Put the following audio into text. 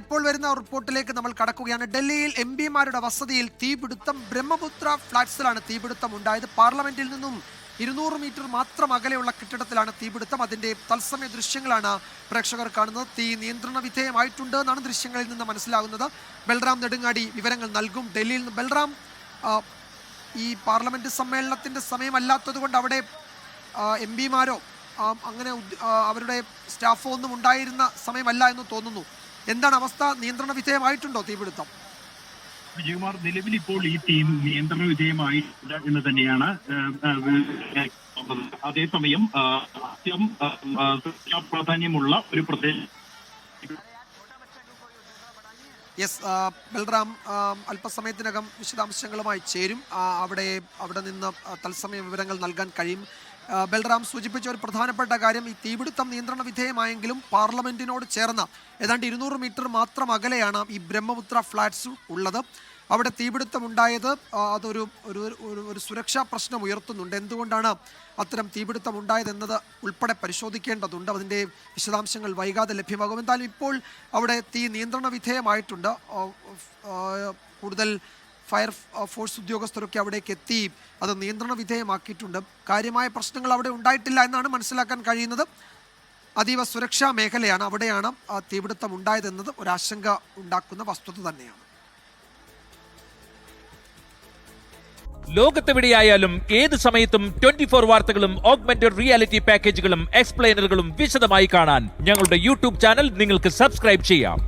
ഇപ്പോൾ വരുന്ന റിപ്പോർട്ടിലേക്ക് നമ്മൾ കടക്കുകയാണ്. ഡൽഹിയിൽ എം പിമാരുടെ വസതിയിൽ തീപിടുത്തം. ബ്രഹ്മപുത്ര ഫ്ളാറ്റ്സിലാണ് തീപിടുത്തം ഉണ്ടായത്. പാർലമെന്റിൽ നിന്നും ഇരുന്നൂറ് മീറ്റർ മാത്രം അകലെയുള്ള കെട്ടിടത്തിലാണ് തീപിടുത്തം. അതിന്റെ തത്സമയ ദൃശ്യങ്ങളാണ് പ്രേക്ഷകർ കാണുന്നത്. തീ നിയന്ത്രണ വിധേയമായിട്ടുണ്ട് എന്നാണ് ദൃശ്യങ്ങളിൽ നിന്ന് മനസ്സിലാകുന്നത്. ബൽറാം നെടുങ്ങാടി വിവരങ്ങൾ നൽകും. ഡൽഹിയിൽ നിന്ന് ബൽറാം ഈ പാർലമെന്റ് സമ്മേളനത്തിന്റെ സമയമല്ലാത്തതുകൊണ്ട് അവിടെ എം പിമാരോ അങ്ങനെ അവരുടെ സ്റ്റാഫോ ഒന്നും ഉണ്ടായിരുന്ന സമയമല്ല എന്ന് തോന്നുന്നു. എന്താണ് അവസ്ഥ? നിയന്ത്രണ വിധേയമായിട്ടുണ്ടോ തീപിടുത്തം? വിജയകുമാർ നിലവിൽ ഇപ്പോൾ ഈ ടീം നിയന്ത്രണ വിധേയമായിട്ടില്ല എന്ന് തന്നെയാണ് അതേസമയം അത്യം പ്രാധാന്യമുള്ള ഒരു പ്രദേശം യെസ് ബൽറാം അല്പസമയത്തിനകം വിശദാംശങ്ങളുമായി ചേരും. അവിടെ അവിടെ നിന്ന് തത്സമയ വിവരങ്ങൾ നൽകാൻ കഴിയും. ബൽറാം സൂചിപ്പിച്ച ഒരു പ്രധാനപ്പെട്ട കാര്യം ഈ തീപിടുത്തം നിയന്ത്രണ വിധേയമായെങ്കിലും പാർലമെന്റിനോട് ചേർന്ന ഏതാണ്ട് ഇരുന്നൂറ് മീറ്റർ മാത്രം അകലെയാണ് ഈ ബ്രഹ്മപുത്ര ഫ്ലാറ്റ്സ് ഉള്ളത്. അവിടെ തീപിടുത്തം ഉണ്ടായത് അതൊരു ഒരു ഒരു സുരക്ഷാ പ്രശ്നം ഉയർത്തുന്നുണ്ട്. എന്തുകൊണ്ടാണ് അത്തരം തീപിടുത്തം ഉണ്ടായതെന്നത് ഉൾപ്പെടെ പരിശോധിക്കേണ്ടതുണ്ട്? അതിന്റെ വിശദാംശങ്ങൾ വൈകാതെ ലഭ്യമാകും. എന്തായാലും ഇപ്പോൾ അവിടെ തീ നിയന്ത്രണ വിധേയമായിട്ടുണ്ട്. കൂടുതൽ ഫയർ ഫോഴ്സ് ഉദ്യോഗസ്ഥരൊക്കെ അവിടേക്ക് എത്തി. അത് നിയന്ത്രണ വിധേയമാക്കിയിട്ടുണ്ട്. കാര്യമായ പ്രശ്നങ്ങൾ അവിടെ ഉണ്ടായിട്ടില്ല എന്നാണ് മനസ്സിലാക്കാൻ കഴിയുന്നത്. അതീവ സുരക്ഷാ മേഖലയാണ് അവിടെയാണ് ആ തീപിടുത്തം ഉണ്ടായതെന്നത്. ഒരാശങ്ക ഉണ്ടാക്കുന്ന വസ്തുത തന്നെയാണ്. ലോകത്തെവിടെയായാലും ഏത് സമയത്തും ട്വന്റി ഫോർ വാർത്തകളും ഓഗ്മെന്റഡ് റിയാലിറ്റി പാക്കേജുകളും എക്സ്പ്ലെയിനറുകളും വിശദമായി കാണാൻ ഞങ്ങളുടെ യൂട്യൂബ് ചാനൽ നിങ്ങൾക്ക് സബ്സ്ക്രൈബ് ചെയ്യാം.